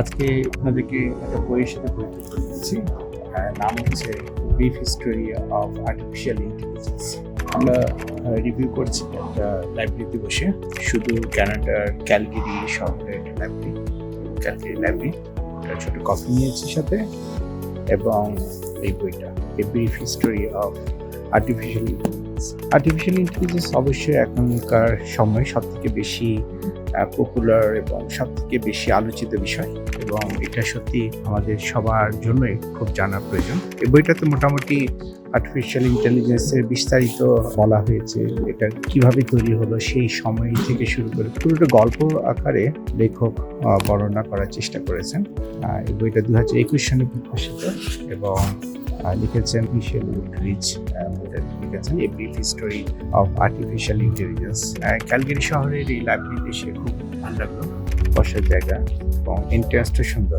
আজকে আপনাদেরকে একটা বইয়ের সাথে পরিচিত করে দিচ্ছি নাম হচ্ছে brief history of artificial intelligence আমরা রিভিউ করছি একটা লাইব্রেরিতে বসে। শুধু ক্যানাডার ক্যালগেরি শহরের একটা লাইব্রেরি ক্যালগেরি লাইব্রেরি একটা ছোট কপি নিয়েছি সাথে। এবং এই বইটা a brief history of artificial intelligence artificial intelligence অবশ্যই এখনকার সময় সব থেকে বেশি পপুলার এবং সব থেকে বেশি আলোচিত বিষয়। এবং এটা সত্যি আমাদের সবার জন্যই খুব জানা প্রয়োজন। এই বইটাতে মোটামুটি আর্টিফিশিয়াল ইন্টেলিজেন্সের বিস্তারিত বলা হয়েছে, এটা কীভাবে তৈরি হলো, সেই সময় থেকে শুরু করে পুরোটা গল্প আকারে লেখক বর্ণনা করার চেষ্টা করেছেন। এই বইটা দু হাজার একুশ সালে প্রকাশিত এবং লিখেছেন মিশেল উডরিচ লিখেছেন a brief history of artificial intelligence Calgary শহরের এই লাইব্রেরিতে সে খুব ভালো লাগল। বসার জায়গা এবং এন্ট্রান্সটা সুন্দর।